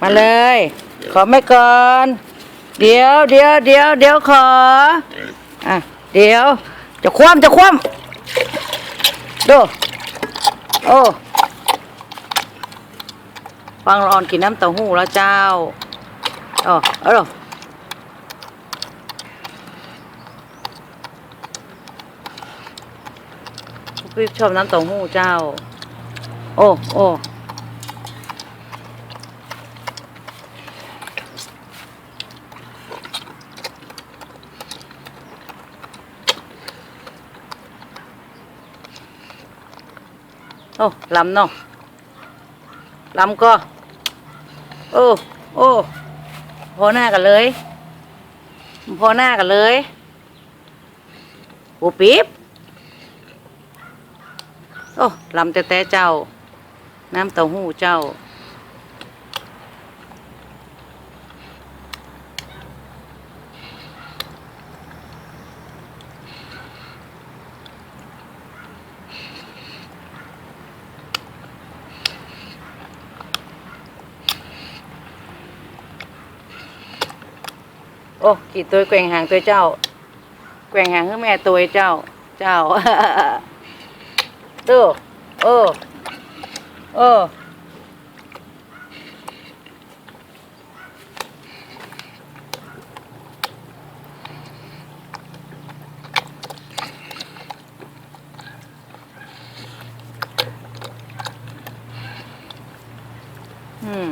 มาเลย ขอไม่ก่อน เดี๋ยวเดี๋ยวเดี๋ยวเดี๋ยวขอ อะ เดี๋ยว จะคว่ำจะคว่ำดู โอ้ฟังรอนกินน้ำเต้าหู้แล้วเจ้าอ๋อเออพี่ชอบน้ำเต้าหู้เจ้า โอ้โอ้ โอ้ลำเนาะลำก็ โอ้โอ้พอหน้ากันเลย พอหน้ากันเลยโอ้ปี๊บโอ้ลำแต่แต่เจ้า น้ำเต้าหู้เจ้า โอ้กี่ตัวแกว่งหางตัวเจ้า แกว่งหางให้แม่ตัวเจ้า เจ้าดูโอ้โอ้อืม